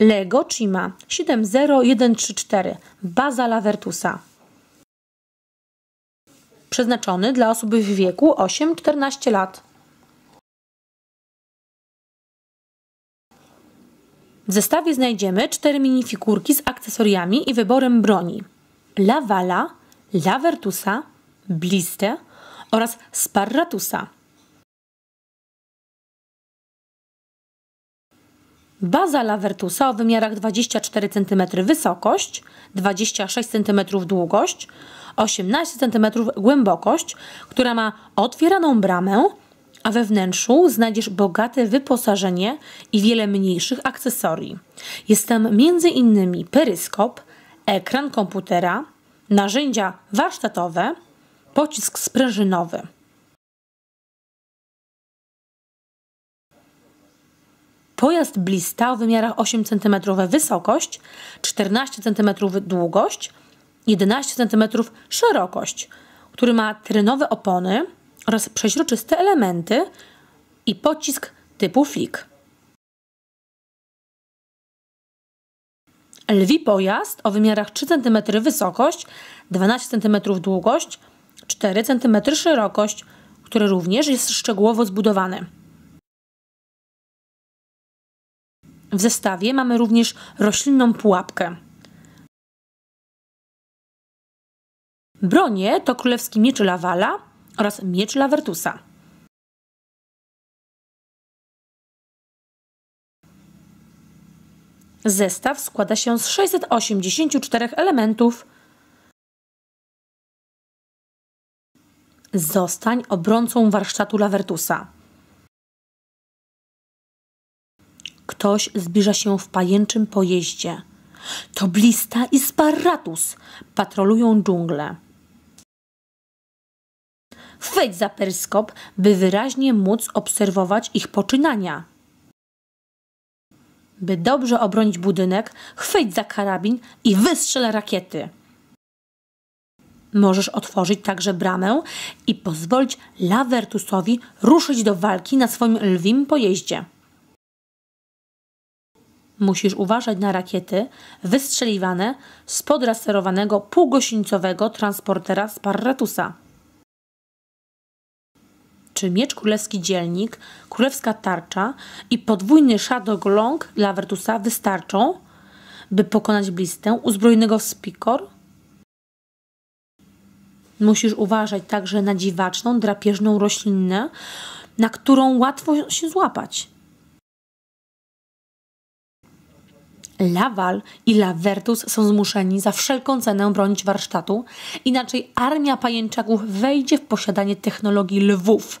Lego Cima 70134 Baza Lavertusa. Przeznaczony dla osób w wieku 8-14 lat. W zestawie znajdziemy cztery minifigurki z akcesoriami i wyborem broni. Lavala, Lavertusa, Bliste oraz Sparratusa. Baza Lavertusa o wymiarach 24 cm wysokość, 26 cm długość, 18 cm głębokość, która ma otwieraną bramę, a we wnętrzu znajdziesz bogate wyposażenie i wiele mniejszych akcesorii. Jest tam m.in. peryskop, ekran komputera, narzędzia warsztatowe, pocisk sprężynowy. Pojazd Blista o wymiarach 8 cm wysokość, 14 cm długość, 11 cm szerokość, który ma terenowe opony oraz przeźroczyste elementy i pocisk typu flick. Lwi pojazd o wymiarach 3 cm wysokość, 12 cm długość, 4 cm szerokość, który również jest szczegółowo zbudowany. W zestawie mamy również roślinną pułapkę. Bronie to królewski miecz Lawala oraz miecz Lavertusa. Zestaw składa się z 684 elementów. Zostań obrońcą warsztatu Lavertusa. Ktoś zbliża się w pajęczym pojeździe. To Blista i Sparratus patrolują dżunglę. Chwyć za peryskop, by wyraźnie móc obserwować ich poczynania. By dobrze obronić budynek, chwyć za karabin i wystrzel rakiety. Możesz otworzyć także bramę i pozwolić Lavertusowi ruszyć do walki na swoim lwim pojeździe. Musisz uważać na rakiety wystrzeliwane z podrasterowanego półgąsienicowego transportera Sparratusa. Czy miecz królewski dzielnik, królewska tarcza i podwójny Shadow Long dla Vertusa wystarczą, by pokonać blistę uzbrojonego w spikor? Musisz uważać także na dziwaczną, drapieżną roślinę, na którą łatwo się złapać. Lawal i Lavertus są zmuszeni za wszelką cenę bronić warsztatu, inaczej armia pajęczaków wejdzie w posiadanie technologii lwów –